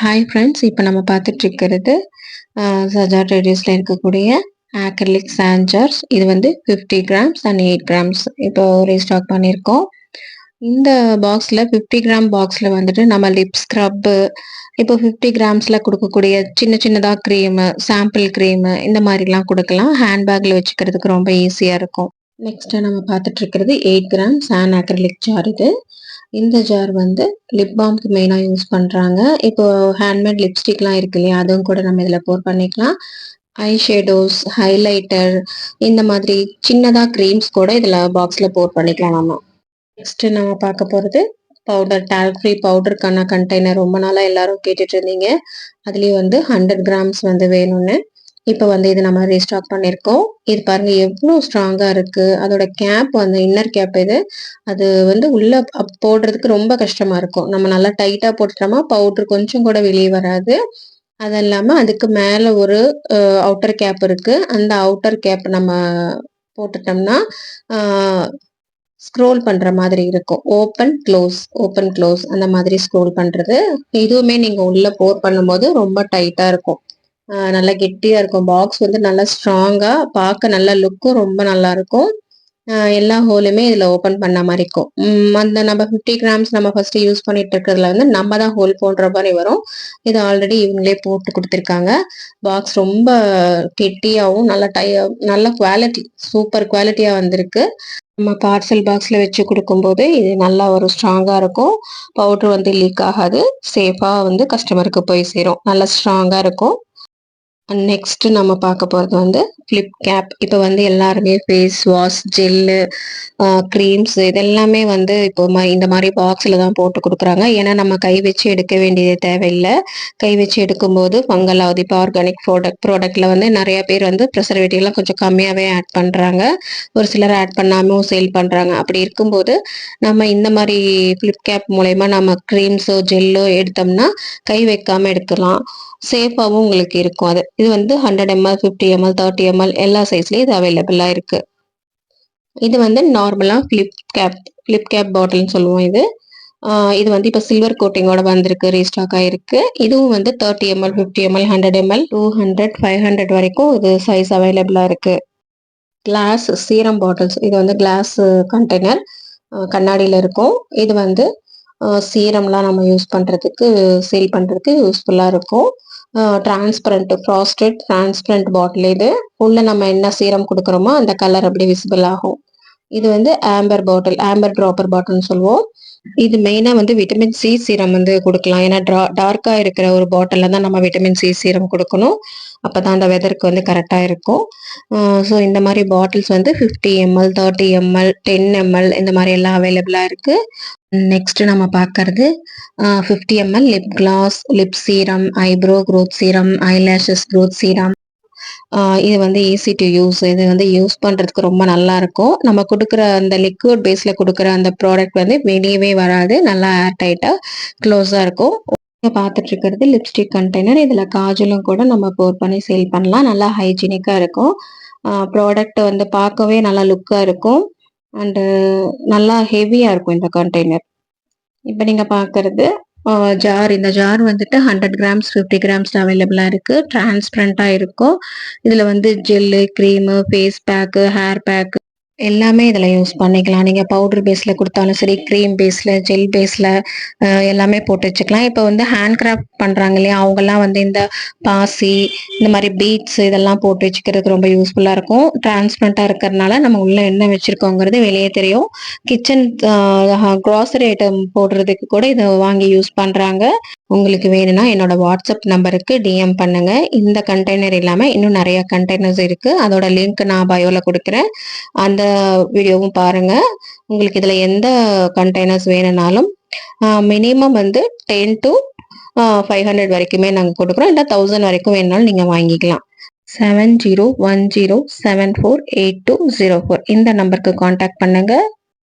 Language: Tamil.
ஹாய் ஃப்ரெண்ட்ஸ் இப்போ நம்ம பார்த்துட்ருக்கிறது சஜா ரேடியோஸில் இருக்கக்கூடிய ஆக்ரலிக் சாஞ்சர்ஸ் இது வந்து fifty grams and eight grams இப்போ ரீஸ்டாக் பண்ணியிருக்கோம். இந்த பாக்ஸில் ஃபிஃப்டி கிராம் பாக்ஸில் வந்துட்டு நம்ம லிப் ஸ்க்ரப்பு இப்போ ஃபிஃப்டி கிராம்ஸில் கொடுக்கக்கூடிய சின்ன சின்னதாக க்ரீமு சாம்பிள் க்ரீமு இந்த மாதிரிலாம் கொடுக்கலாம். ஹேண்ட்பேக்கில் வச்சுக்கிறதுக்கு ரொம்ப ஈஸியாக இருக்கும். நெக்ஸ்ட்டு நம்ம பார்த்துட்டு இருக்கிறது எயிட் கிராம் சான் ஆக்ரலிக் ஜார் இது. இந்த ஜார் வந்து லிப் பாம்க்கு மெயினாக யூஸ் பண்ணுறாங்க இப்போ ஹேண்ட்மேட் லிப்ஸ்டிக்லாம் இருக்கு இல்லையா அதுவும் கூட நம்ம இதில் போர் பண்ணிக்கலாம். ஐ ஷேடோஸ் ஹைலைட்டர் இந்த மாதிரி சின்னதாக க்ரீம்ஸ் கூட இதில் பாக்ஸில் போர் பண்ணிக்கலாம் நம்ம. நெக்ஸ்ட்டு நம்ம பார்க்க போகிறது பவுடர் டேல்க் ஃப்ரீ பவுடருக்கான கண்டெய்னர் ரொம்ப நாளாக எல்லாரும் கேட்டுட்டு இருந்தீங்க. அதுலேயும் வந்து ஹண்ட்ரட் கிராம்ஸ் வந்து வேணும்னு. இப்போ வந்து இது நம்ம ரீஸ்டாக் பண்ணியிருக்கோம் இது பாருங்கள் எவ்வளோ ஸ்ட்ராங்காக இருக்குது அதோட கேப் வந்து இன்னர் கேப் இது அது வந்து உள்ளே போடுறதுக்கு ரொம்ப கஷ்டமாக இருக்கும். நம்ம நல்லா டைட்டாக போட்டுட்டோமா பவுட்ரு கொஞ்சம் கூட வெளியே வராது. அது இல்லாமல் அதுக்கு மேலே ஒரு அவுட்டர் கேப் இருக்குது அந்த அவுட்டர் கேப் நம்ம போட்டுட்டோம்னா ஸ்க்ரோல் பண்ணுற மாதிரி இருக்கும். ஓப்பன் க்ளோஸ் ஓப்பன் க்ளோஸ் அந்த மாதிரி ஸ்க்ரோல் பண்ணுறது இதுவுமே நீங்கள் உள்ளே போர் பண்ணும்போது ரொம்ப டைட்டாக இருக்கும். நல்லா கெட்டியாக இருக்கும். பாக்ஸ் வந்து நல்லா ஸ்ட்ராங்காக பார்க்க நல்ல லுக்கும் ரொம்ப நல்லா இருக்கும் எல்லா ஹோலுமே இதில் ஓப்பன் பண்ண மாதிரி இருக்கும். அந்த நம்ம ஃபிஃப்டி கிராம்ஸ் நம்ம ஃபர்ஸ்ட் யூஸ் பண்ணிட்டு இருக்கிறதுல வந்து நம்ம தான் ஹோல் போன்ற மாதிரி வரும். இது ஆல்ரெடி இவங்களே போட்டு கொடுத்துருக்காங்க. பாக்ஸ் ரொம்ப கெட்டியாகவும் நல்ல டை நல்ல குவாலிட்டி சூப்பர் குவாலிட்டியாக வந்திருக்கு. நம்ம பார்சல் பாக்ஸில் வச்சு கொடுக்கும்போது இது நல்லா ஒரு ஸ்ட்ராங்காக இருக்கும். பவுட்ரு வந்து லீக் ஆகாது. சேஃபாக வந்து கஸ்டமருக்கு போய் சேரும். நல்லா ஸ்ட்ராங்காக இருக்கும். நெக்ஸ்ட் நம்ம பார்க்க போகிறது வந்து ஃப்ளிப் கேப் இப்போ வந்து எல்லாருமே ஃபேஸ் வாஷ் ஜெல்லு க்ரீம்ஸ் இதெல்லாமே வந்து இப்போ இந்த மாதிரி பாக்ஸில் தான் போட்டு கொடுக்குறாங்க. ஏன்னா நம்ம கை வச்சு எடுக்க வேண்டியது தேவையில்லை. கை வச்சு எடுக்கும்போது ஃபங்கல் ஆகுது. இப்போ ஆர்கானிக் ப்ராடக்ட் ப்ராடக்டில் வந்து நிறைய பேர் வந்து ப்ரெசர்வேட்டிவ்லாம் கொஞ்சம் கம்மியாகவே ஆட் பண்ணுறாங்க ஒரு சிலர் ஆட் பண்ணாமல் சேல் பண்ணுறாங்க அப்படி இருக்கும்போது நம்ம இந்த மாதிரி ஃப்ளிப் கேப் மூலயமா நம்ம க்ரீம்ஸோ ஜெல்லோ எடுத்தோம்னா கை வைக்காமல் எடுக்கலாம். சேஃபாகவும் உங்களுக்கு இருக்கும். அது இது வந்து hundred ML fifty ML thirty ML எல்லா சைஸ்லேயும் இது அவைலபிளாக இருக்குது இது வந்து நார்மலாக ஃப்ளிப் கேப் ஃப்ளிப் கேப் பாட்டில்னு சொல்லுவோம் இது. இது வந்து இப்போ சில்வர் கோட்டிங்கோட வந்திருக்கு ரீஸ்டாக் ஆகிருக்கு இதுவும் வந்து thirty ML fifty ML hundred ML two hundred five hundred வரைக்கும் இது சைஸ் அவைலபிளாக இருக்குது கிளாஸ் சீரம் பாட்டில்ஸ் இது வந்து கிளாஸ் கண்டெய்னர் கண்ணாடியில் இருக்கும். இது வந்து சீரம்லாம் நம்ம யூஸ் பண்ணுறதுக்கு சேல் பண்ணுறதுக்கு யூஸ்ஃபுல்லாக இருக்கும். டிரான்ஸ்பரண்ட் ஃப்ராஸ்டட் டிரான்ஸ்பரண்ட் பாட்டில் இது. உள்ள நம்ம என்ன சீரம் கொடுக்குறோமோ அந்த கலர் அப்படி விசிபிள் ஆகும். இது வந்து ஆம்பர் பாட்டில் ஆம்பர் ட்ராப்பர் பாட்டில்னு சொல்லுவோம். இது மெயினாக வந்து விட்டமின் சி சீரம் வந்து கொடுக்கலாம். ஏன்னா டார்க்கா டார்க்காக இருக்கிற ஒரு பாட்டிலில் தான் நம்ம விட்டமின் சி சீரம் கொடுக்கணும். அப்போ தான் அந்த வெதருக்கு வந்து கரெக்டாக இருக்கும். ஸோ இந்த மாதிரி பாட்டில்ஸ் வந்து fifty ML thirty ML ten ML இந்த மாதிரி எல்லாம் அவைலபிளாக இருக்குது நெக்ஸ்ட் நம்ம பார்க்கறது fifty ML lip gloss lip serum eyebrow growth serum eyelashes growth serum இது வந்து ஈஸி டு யூஸ் இது வந்து யூஸ் பண்ணுறதுக்கு ரொம்ப நல்லா இருக்கும் நம்ம கொடுக்குற அந்த லிக்விட் பேஸில் கொடுக்குற அந்த ப்ராடக்ட் வந்து வெளியவே வராது. நல்லா ஏர் டைட்டாக க்ளோஸாக இருக்கும். பார்த்துட்டு இருக்கிறது லிப்ஸ்டிக் கண்டெய்னர் இதில் காஜலும் கூட நம்ம போர் பண்ணி சேல் பண்ணலாம். நல்லா ஹைஜீனிக்காக இருக்கும். ப்ராடக்ட் வந்து பார்க்கவே நல்லா லுக்காக இருக்கும். அண்டு நல்லா ஹெவியாக இருக்கும் இந்த கண்டெய்னர் இப்போ நீங்கள் பார்க்குறது ஜார் இந்த ஜார் வந்துட்டு ஹண்ட்ரட் கிராம்ஸ் ஃபிஃப்டி கிராம்ஸ் அவைலபிளாக இருக்குது டிரான்ஸ்பரண்ட்டாக இருக்கும். இதில் வந்து gel cream face pack hair pack எல்லாமே இதில் யூஸ் பண்ணிக்கலாம். நீங்கள் பவுடர் பேஸில் கொடுத்தாலும் சரி க்ரீம் பேஸில் ஜெல் பேஸில் எல்லாமே போட்டு வச்சுக்கலாம். இப்போ வந்து ஹேண்ட் கிராஃப்ட் பண்ணுறாங்க இல்லையா? அவங்கெல்லாம் வந்து இந்த பாசி இந்த மாதிரி பீட்ஸ் இதெல்லாம் போட்டு வச்சுக்கிறதுக்கு ரொம்ப யூஸ்ஃபுல்லாக இருக்கும். டிரான்ஸ்பரண்ட்டாக இருக்கிறதுனால நம்ம உள்ளே என்ன வச்சுருக்கோங்கிறது வெளியே தெரியும். கிச்சன் க்ராசரி ஐட்டம் போடுறதுக்கு கூட இதை வாங்கி யூஸ் பண்ணுறாங்க உங்களுக்கு வேணும்னா என்னோட வாட்ஸ்அப் நம்பருக்கு டிஎம் பண்ணுங்க. இந்த கண்டெய்னர் இல்லாமல் இன்னும் நிறைய கண்டெய்னர்ஸ் இருக்கு. அதோட லிங்க் நான் பயோவில் கொடுக்குறேன். அந்த வீடியோவும் பாருங்க. உங்களுக்கு இதில் எந்த கண்டெய்னர்ஸ் வேணும்னாலும் மினிமம் வந்து டென் டு ஃபைவ் ஹண்ட்ரட் வரைக்குமே நாங்கள் கொடுக்குறோம். இல்லை தௌசண்ட் வரைக்கும் வேணுனாலும் நீங்கள் வாங்கிக்கலாம். Seven zero one zero seven four eight two zero four இந்த நம்பருக்கு காண்டாக்ட் பண்ணுங்கள்